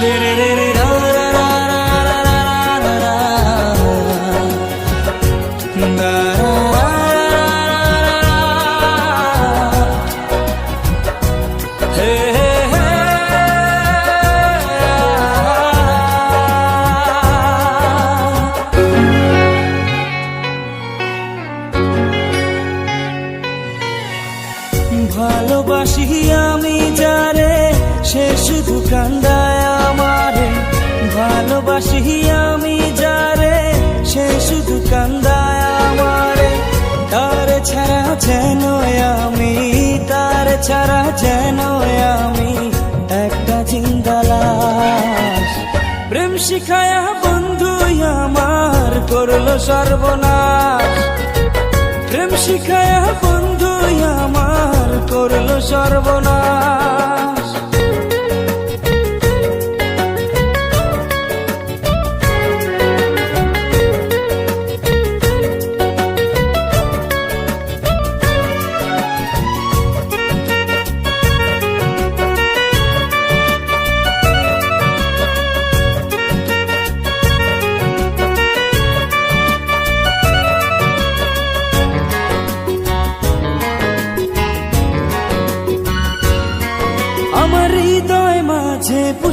ভালোবাসি যেন আমি, তার ছাড়া যেন আমি একটা জিন্দালাস প্রেম শিখায়া বন্ধু আমার করল সর্বনাশ। প্রেম শিখায়া বন্ধু আমার করল সর্বনাশ।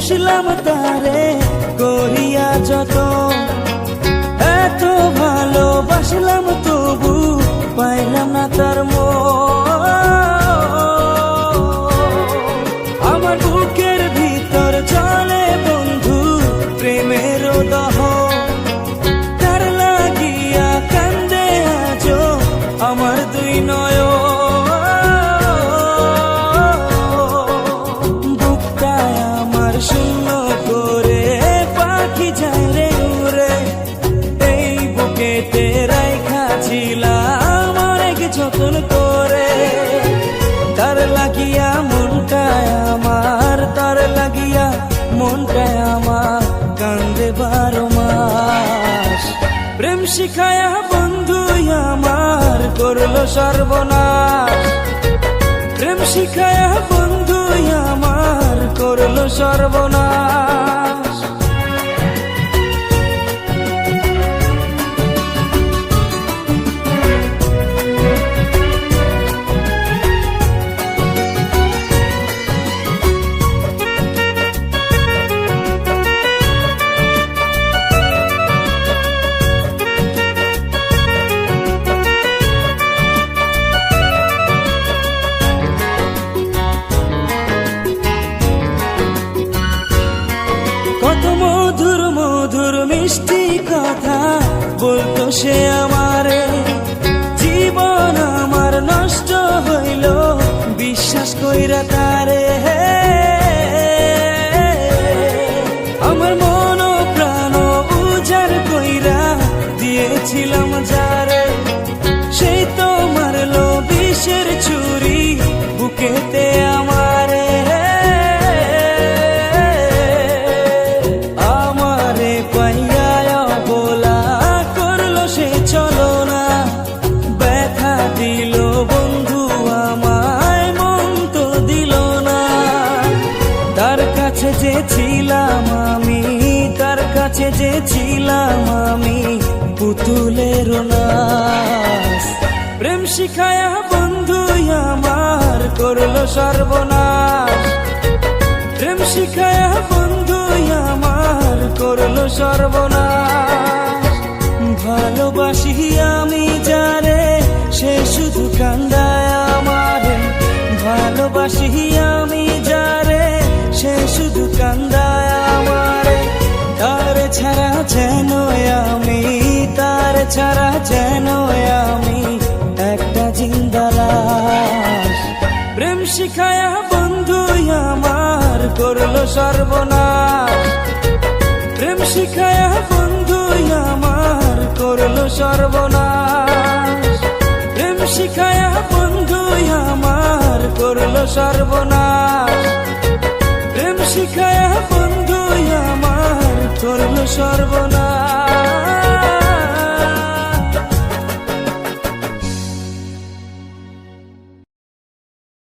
পুষলাম তারে করিয়া যত। এত ভালোবাসলাম তবু পাইলাম না তার শিখায়া বন্ধু আমার করল সর্বনাশ। প্রেম শিখায়া বন্ধু আমার করল সর্বনাশ। বলতো সে আমারে। জীবন আমার নষ্ট হইল। বিশ্বাস কইরা কাছে ছিলাম আমি তার কাছে যে ছিলাম আমি? পুতুলের প্রেম শিখায়া বন্ধু আমার করল সর্বনাশ। প্রেম শিখায়া বন্ধু আমার করল সর্বনাশ। ভালোবাসি আমি যারে, সে শুধু কান্দায় আমারে। ভালোবাসি কান্দায় আমারে, তার ছাড়া যেন আমি, তার ছাড়া যেন আমি একটা জিন্দালাস প্রেম শিখায়া বন্ধু আমার করল সর্বনাশ। প্রেম শিখায়া বন্ধু আমার করল সর্বনাশ। প্রেম শিখায়া বন্ধু আমার করল সর্বনাশ। প্রেম শিখায়া বন্ধু আমার করল সর্বনাশ।